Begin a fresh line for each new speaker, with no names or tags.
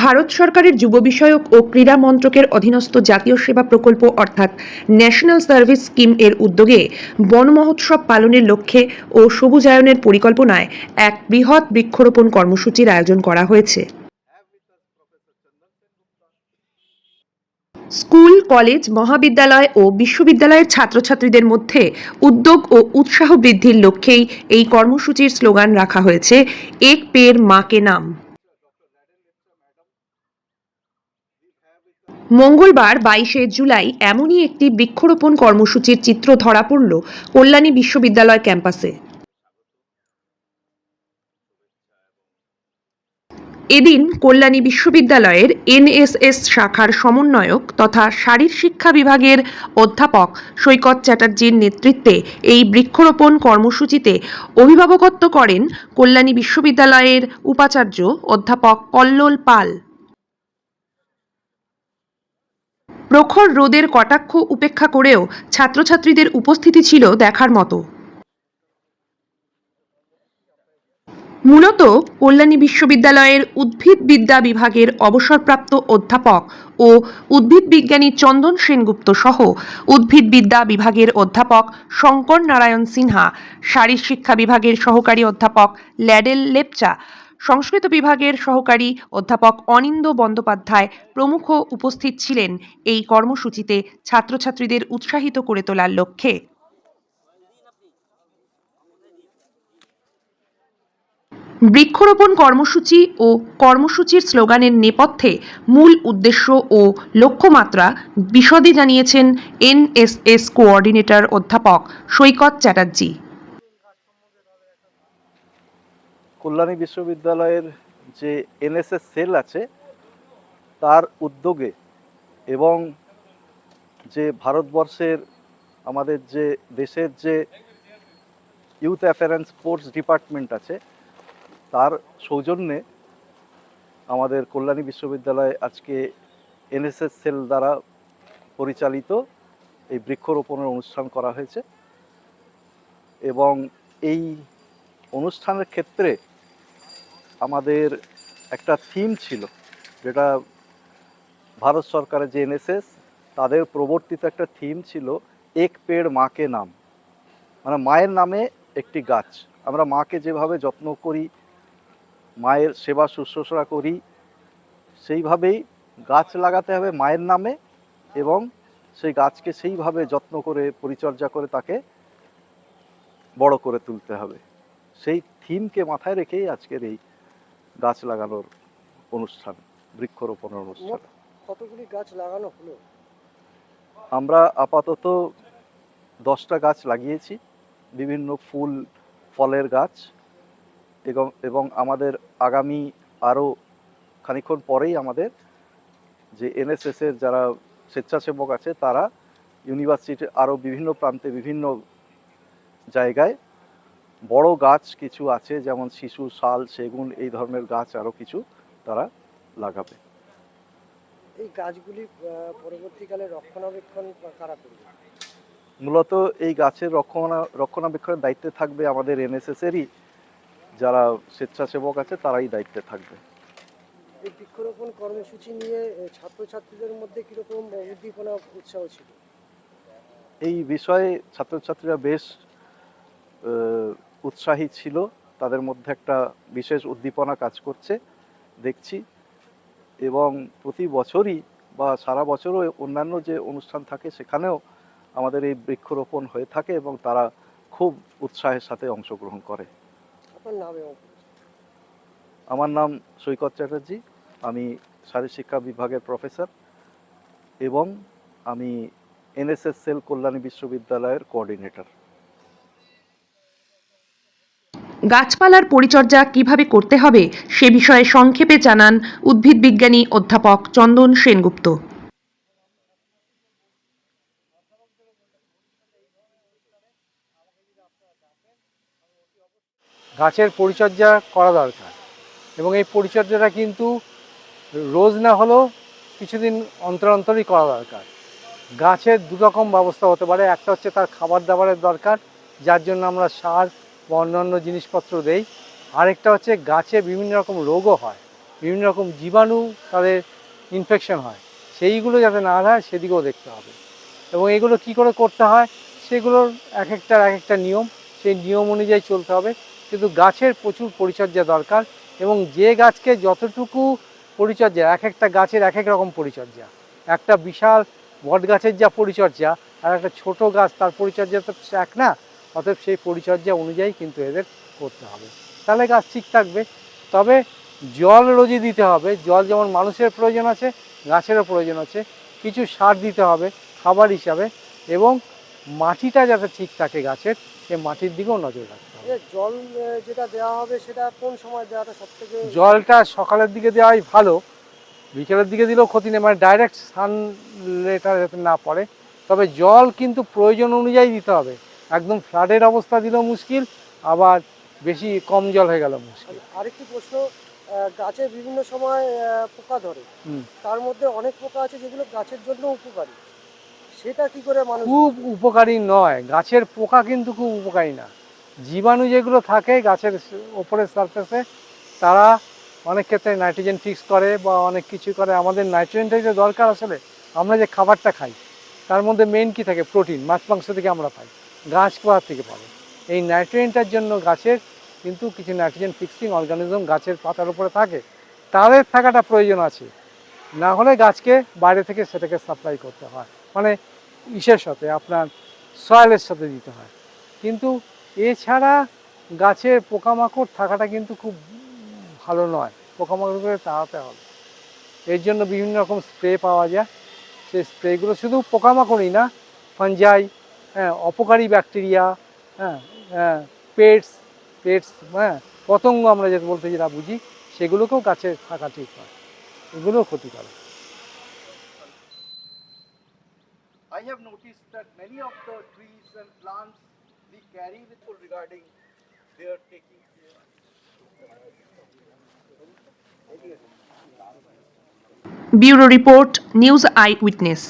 ভারত সরকারের যুব বিষয়ক ও ক্রীড়া মন্ত্রকের অধীনস্থ জাতীয় সেবা প্রকল্প, অর্থাৎ ন্যাশনাল সার্ভিস স্কিম এর উদ্যোগে বন মহোৎসব পালনের লক্ষ্যে ও সবুজায়নের পরিকল্পনায় এক বৃহৎ বৃক্ষরোপণ কর্মসূচির আয়োজন করা হয়েছে। স্কুল, কলেজ, মহাবিদ্যালয় ও বিশ্ববিদ্যালয়ের ছাত্রছাত্রীদের মধ্যে উদ্যোগ ও উৎসাহ বৃদ্ধির লক্ষ্যেই এই কর্মসূচির স্লোগান রাখা হয়েছে, এক পের মাকে নাম। মঙ্গলবার বাইশে জুলাই এমনই একটি বৃক্ষরোপণ কর্মসূচির চিত্র ধরা পড়ল কল্যাণী বিশ্ববিদ্যালয় ক্যাম্পাসে। এদিন কল্যাণী বিশ্ববিদ্যালয়ের এনএসএস শাখার সমন্বয়ক তথা শারীর শিক্ষা বিভাগের অধ্যাপক সৈকত চ্যাটার্জির নেতৃত্বে এই বৃক্ষরোপণ কর্মসূচিতে অভিভাবকত্ব করেন কল্যাণী বিশ্ববিদ্যালয়ের উপাচার্য অধ্যাপক কল্লোল পাল। প্রখর রোদের কটাক্ষ উপেক্ষা করেও ছাত্রছাত্রীদের উপস্থিতি ছিল দেখার মতো। মূলত কল্যাণী বিশ্ববিদ্যালয়ের উদ্ভিদবিদ্যা বিভাগের অবসরপ্রাপ্ত অধ্যাপক ও উদ্ভিদ বিজ্ঞানী চন্দন সেনগুপ্ত সহ উদ্ভিদবিদ্যা বিভাগের অধ্যাপক শঙ্কর নারায়ণ সিনহা, শারীর শিক্ষা বিভাগের সহকারী অধ্যাপক ল্যাডেল লেপচা সংস্কৃত বিভাগের সহকারী অধ্যাপক অনিন্দ বন্দ্যোপাধ্যায় প্রমুখ উপস্থিত ছিলেন এই কর্মসূচিতে ছাত্রছাত্রীদের উৎসাহিত করে তোলার লক্ষ্যে। বৃক্ষরোপণ কর্মসূচি ও কর্মসূচির স্লোগানের নেপথ্যে মূল উদ্দেশ্য ও লক্ষ্যমাত্রা বিশদে জানিয়েছেন এনএসএস কোঅর্ডিনেটর অধ্যাপক সৈকত চ্যাটার্জি।
কল্যাণী বিশ্ববিদ্যালয়ের যে এনএসএস সেল আছে, তার উদ্যোগে এবং যে ভারতবর্ষের আমাদের যে দেশের যে ইউথ অ্যাফেয়ারেন্স স্পোর্টস ডিপার্টমেন্ট আছে, তার সৌজন্যে আমাদের কল্যাণী বিশ্ববিদ্যালয়ে আজকে এনএসএস সেল দ্বারা পরিচালিত এই বৃক্ষরোপণের অনুষ্ঠান করা হয়েছে। এবং এই অনুষ্ঠানের ক্ষেত্রে আমাদের একটা থিম ছিল, যেটা ভারত সরকারের যে এনএসএস তাদের প্রবর্তিত একটা থিম ছিল এক পেড় মাকে নাম। মানে মায়ের নামে একটি গাছ। আমরা মাকে যেভাবে যত্ন করি, মায়ের সেবা শুশ্রূষা করি, সেইভাবেই গাছ লাগাতে হবে মায়ের নামে এবং সেই গাছকে সেইভাবে যত্ন করে, পরিচর্যা করে তাকে বড় করে তুলতে হবে। সেই থিমকে মাথায় রেখেই আজকের এই গাছ লাগানোর অনুষ্ঠান বৃক্ষরোপণের অনুষ্ঠান।
কতগুলি গাছ লাগানো হলো?
আমরা আপাতত দশটা গাছ লাগিয়েছি বিভিন্ন ফুল ফলের গাছ এবং এবং আমাদের আগামী আরও খানিক্ষণ পরেই আমাদের যে এনএসএসের যারা স্বেচ্ছাসেবক আছে তারা ইউনিভার্সিটির আরও বিভিন্ন প্রান্তে বিভিন্ন জায়গায় বড় গাছ কিছু আছে যেমন শিশু শাল সেগুন এই ধরনের গাছ আরও কিছু তারা লাগাবে।
এই গাছগুলি পরবর্তীকালে রক্ষণাবেক্ষণ কারা করবে?
মূলত এই গাছের রক্ষণা রক্ষণাবেক্ষণের দায়িত্বে থাকবে আমাদের এনএসএসেরই। যারা স্বেচ্ছাসেবক আছে তারাই দায়িত্বে থাকবে।
এই বৃক্ষরোপণ কর্মসূচি নিয়ে ছাত্রছাত্রীদের মধ্যে কীরকম উদ্দীপনা উৎসাহ ছিল?
এই বিষয়ে ছাত্রছাত্রীরা বেশ উৎসাহী ছিল তাদের মধ্যে একটা বিশেষ উদ্দীপনা কাজ করছে দেখছি। এবং প্রতি বছরই বা সারা বছরও অন্যান্য যে অনুষ্ঠান থাকে সেখানেও আমাদের এই বৃক্ষরোপণ হয়ে থাকে এবং তারা খুব উৎসাহের সাথে অংশগ্রহণ করে। আমার নাম সৈকত চ্যাটার্জি আমি শারীর শিক্ষা বিভাগের প্রফেসর এবং আমি এনএসএস সেল কল্যাণী বিশ্ববিদ্যালয়ের কোঅর্ডিনেটর।
গাছপালার পরিচর্যা কীভাবে করতে হবে সে বিষয়ে সংক্ষেপে জানান উদ্ভিদ বিজ্ঞানী অধ্যাপক চন্দন সেনগুপ্ত।
গাছের পরিচর্যা করা দরকার এবং এই পরিচর্যাটা কিন্তু রোজ না হলেও কিছুদিন অন্তর অন্তরই করা দরকার। গাছের দু রকম ব্যবস্থা হতে পারে, একটা হচ্ছে তার খাবার দাবারের দরকার, যার জন্য আমরা সার বা অন্যান্য জিনিসপত্র দেই। আরেকটা হচ্ছে গাছে বিভিন্ন রকম রোগও হয়। বিভিন্ন রকম জীবাণু তাদের ইনফেকশন হয়। সেইগুলো যাতে না হয়, সেদিকেও দেখতে হবে। এবং এগুলো কি করে করতে হয়, সেগুলোর এক একটার এক একটা নিয়ম। সেই নিয়ম অনুযায়ী চলতে হবে। কিন্তু গাছের প্রচুর পরিচর্যা দরকার এবং যে গাছকে যতটুকু পরিচর্যা এক একটা গাছের এক এক রকম পরিচর্যা। একটা বিশাল বট গাছের যা পরিচর্যা, আর একটা ছোট গাছ তার পরিচর্যা তো এক না। অতএব সেই পরিচর্যা অনুযায়ী কিন্তু এদের করতে হবে। তাহলে গাছ ঠিক থাকবে। তবে জল রোজই দিতে হবে। জল যেমন মানুষের প্রয়োজন আছে গাছেরও প্রয়োজন আছে। কিছু সার দিতে হবে খাবার হিসাবে এবং মাটিটা যাতে ঠিক থাকে গাছের সে মাটির দিকেও নজর রাখতে হবে।
জল যেটা দেওয়া হবে সেটা কোন সময় দেওয়াটা সব থেকে
জলটা সকালের দিকে দেওয়াই ভালো। বিকেলের দিকে দিলেও ক্ষতি নেই। মানে ডাইরেক্ট সানলেটা যাতে না পড়ে। তবে জল কিন্তু প্রয়োজন অনুযায়ী দিতে হবে। একদম ফ্লাডের অবস্থা দিলেও মুশকিল আবার বেশি কম জল হয়ে গেল মুশকিল।
আরেকটি প্রশ্ন গাছে বিভিন্ন সময় পোকা ধরে। তার মধ্যে অনেক পোকা আছে যেগুলো গাছের জন্য উপকারী। সেটা কি করে মানুষ
খুব উপকারী নয়। গাছের পোকা কিন্তু খুব উপকারী না। জীবাণু যেগুলো থাকে গাছের ওপরের সারফেসে তারা অনেক ক্ষেত্রে নাইট্রোজেন ফিক্স করে বা অনেক কিছু করে। আমাদের নাইট্রোজেনটাই যে দরকার আসলে আমরা যে খাবারটা খাই তার মধ্যে মেন কি থাকে? প্রোটিন মাছ মাংস থেকে আমরা পাই। গাছ কোথা থেকে পাবো? এই নাইট্রোজেনটার জন্য গাছের কিন্তু কিছু নাইট্রোজেন ফিক্সিং অর্গানিজম গাছের পাতার উপরে থাকে। তাদের থাকাটা প্রয়োজন আছে। না হলে গাছকে বাইরে থেকে সেটাকে সাপ্লাই করতে হয়। মানে ইসের সাথে, আপনার সয়েলের সাথে দিতে হয়। কিন্তু এছাড়া গাছের পোকামাকড় থাকাটা কিন্তু খুব ভালো নয়। পোকামাকড়গুলো তাড়াতে হবে। এর জন্য বিভিন্ন রকম স্প্রে পাওয়া যায়। সেই স্প্রেগুলো শুধু পোকামাকড়ই না, ফাঞ্জাই হ্যাঁ অপকারী ব্যাকটেরিয়া হ্যাঁ হ্যাঁ পেটস পেটস হ্যাঁ পতঙ্গ আমরা যেটা বলতে যেটা বুঝি সেগুলোকেও গাছে থাকা ঠিক হয় এগুলোও ক্ষতিকারক
I have noticed that many of the trees and plants we carry with us regarding their taking care.
Bureau report news eyewitness